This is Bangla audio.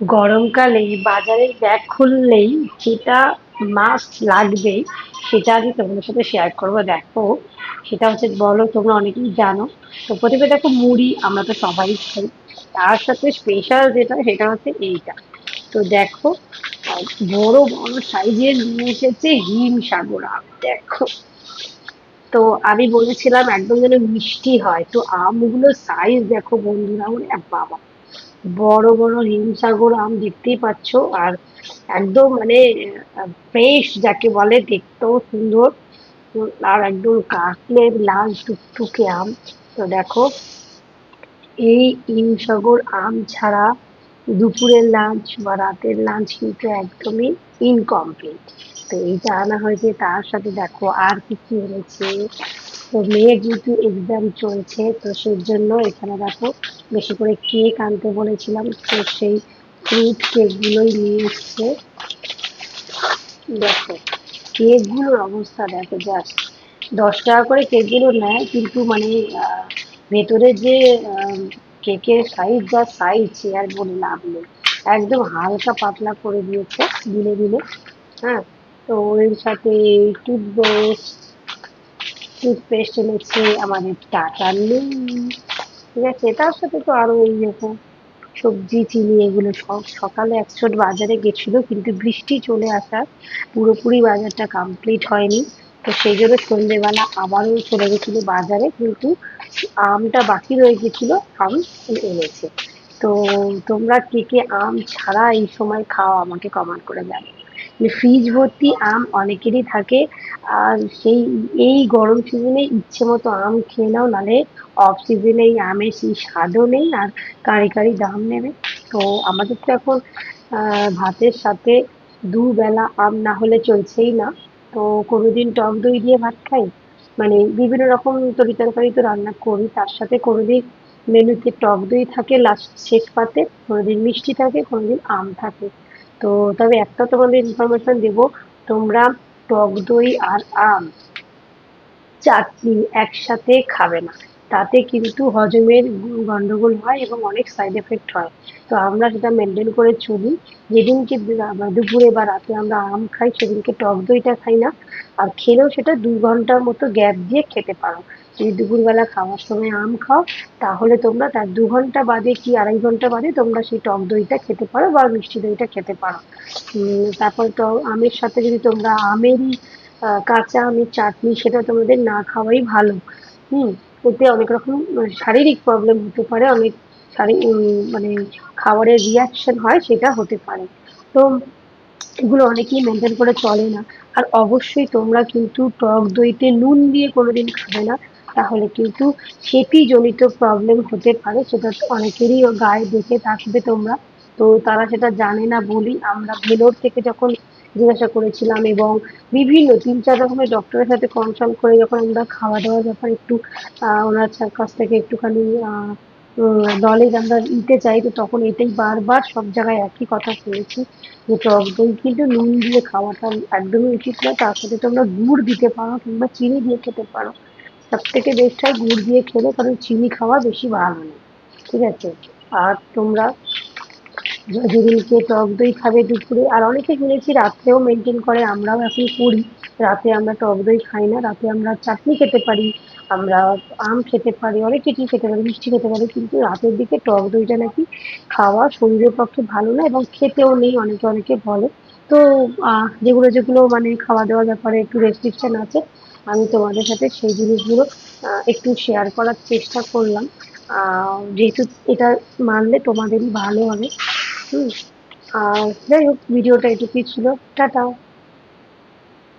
গরমকালে বাজারের ব্যাগ খুললেই যেটা মাস্ট লাগবেই, সেটা আমি তোমাদের সাথে শেয়ার করব। দেখো, সেটা হচ্ছে বলো, তোমরা অনেকেই জানো, তো প্রথমে দেখো মুড়ি, আমরা তো সবাই খাই। তার সাথে স্পেশাল যেটা, সেটা হচ্ছে এইটা। তো দেখো, বড় বড় সাইজের নিয়ে এসেছে হিম সাগর দেখো। তো আমি বলেছিলাম একদম যেন মিষ্টি হয়, তো আমগুলোর সাইজ দেখো বন্ধুরা, ওরে বাবা। বড় বড় হিমসাগর আম দেখতেই পাচ্ছ। আর একদম মানে ফ্রেশ যাকে বলে দেখতেও সুন্দর। আর একদম কাটলে লাল টুকটুকে আম। তো দেখো, এই হিমসাগর আম ছাড়া দুপুরের লাঞ্চ বা রাতের লাঞ্চ কিন্তু একদমই ইনকমপ্লিট তো এইটা আনা হয়েছে তার সাথে দেখো আর কি কি এনেছে। তো মেয়ের যেহেতু এক্সাম চলছে, তো সেই জন্য এখানে দেখো বেশি করে কেক আনতে বলেছিলাম। তো সেই ফ্রুট কেক গুলোই নিয়ে এসছে। দেখো কেকগুলোর অবস্থা দেখো জাস্ট দশ টাকা করে কেকগুলো নেয়, কিন্তু মানে ভেতরে যে কেকের সাইজ যা সাইজ আর বলে লাভ নেই। একদম হালকা পাতলা করে দিয়েছে দিলে দিলে হ্যাঁ তো এর সাথে টুথপেস্ট টুথপেস্ট এনেছে আমাদের টাটা নেই। ঠিক আছে, তার সাথে তো আরও এই রকম সবজি, চিনি, এগুলো সব সকালে একশো বাজারে গেছিল, কিন্তু বৃষ্টি চলে আসার পুরোপুরি বাজারটা কমপ্লিট হয়নি। তো সেই জন্য সন্ধ্যেবেলা আবারও চলে গেছিল বাজারে, কিন্তু আমটা বাকি রয়ে গেছিল, আম এনেছে। তো তোমরা কে কে আম ছাড়া এই সময় খাও, আমাকে কমেন্ট করে জানাও। ফ্রিজ ভর্তি আম অনেকেরই থাকে। আর সেই, এই গরম সিজনে ইচ্ছে মতো আম খেয়ে নাও নালে অফ সিজনে এই আমের সেই স্বাদও নেই আর কারি কারি দাম নেবে। তো আমাদের তো এখন ভাতের সাথে দুবেলা আম না হলে চলছেই না। তো কোনোদিন টক দই দিয়ে ভাত খাই? মানে বিভিন্ন রকম তরি তরকারি তো রান্না করি, তার সাথে কোনোদিন মেনুতে টক দই থাকে লাস্ট শেষ পাতে, কোনোদিন মিষ্টি থাকে, কোনোদিন আম থাকে। তো তবে একটা তোমাদের ইনফরমেশন দেবো, তোমরা টক দই আর আম চাটনি একসাথে খাবে না। তাতে কিন্তু হজমের গন্ডগোল হয় এবং অনেক সাইড এফেক্ট হয়। তো আমরা সেটা মেনটেন করে চলি। যেদিনকে দুপুরে বা রাতে আমরা আম খাই, সেদিনকে টক দইটা খাই না। আর খেলেও সেটা দু ঘণ্টার মতো গ্যাপ দিয়ে খেতে পারো। যদি দুপুরবেলা খাওয়ার সময় আম খাও, তাহলে তোমরা তার দু ঘণ্টা বাদে কি আড়াই ঘণ্টা বাদে তোমরা সেই টক দইটা খেতে পারো বা মিষ্টি দইটা খেতে পারো। তারপর তো আমের সাথে যদি তোমরা আমেরই কাঁচা আমের চাটনি সেটা তোমাদের না খাওয়াই ভালো। হুম, এতে অনেক রকম শারীরিক প্রবলেম হতে পারে, অনেক মানে খাবারের রিয়াকশন হয় সেটা হতে পারে। তো এগুলো অনেকেই মেনটেন করে চলে না। আর অবশ্যই তোমরা কিন্তু টক দইতে নুন দিয়ে কোনোদিন খাবে না। তাহলে কিন্তু সেটি জনিত প্রবলেম হতে পারে, সেটা অনেকেরই গায়ে দেখে থাকবে তোমরা। তো তারা সেটা জানে না বলেই আমরা ভেলোর থেকে যখন জিজ্ঞাসা করেছিলাম এবং বিভিন্ন তিন চার রকমের ডক্টরের সাথে কনসাল্ট করে যখন আমরা খাওয়া দাওয়ার ব্যাপারে একটু ওনার কাছ থেকে একটুখানি নলেজ আমরা নিতে চাই, তো তখন এটাই বারবার সব জায়গায় একই কথা শুনেছি যে টক দই কিন্তু নুন দিয়ে খাওয়াটা একদমই উচিত নয়, তার সাথে তোমরা গুড় দিতে পারো কিংবা চিনি দিয়ে খেতে পারো। সব থেকে বেস্ট হয় গুড় দিয়ে খেলে, কারণ চিনি খাওয়া বেশি ভালো না। ঠিক আছে? আর তোমরা যেদিনকে টক দই খাবে দুপুরে, আর অনেকে শুনেছি রাত্রেও মেনটেন করে, আমরাও এখন করি রাতে আমরা টক দই খাই না, রাতে আমরা চাটনি খেতে পারি, আমরা আম খেতে পারি, অনেক কিছুই খেতে পারি, মিষ্টি খেতে পারি, কিন্তু রাতের দিকে টক দইটা নাকি খাওয়া শরীরের পক্ষে ভালো না এবং খেতেও নেই, অনেকে অনেকে বলে। তো যেগুলো যেগুলো মানে খাওয়া দাওয়ার ব্যাপারে একটু রেস্ট্রিকশন আছে আমি তোমাদের সাথে সেই জিনিসগুলো একটু শেয়ার করার চেষ্টা করলাম। যেহেতু এটা মানলে তোমাদেরই ভালো হবে। হুম। আর যাই হোক, ভিডিওটা এটুকুই ছিল। টাটা।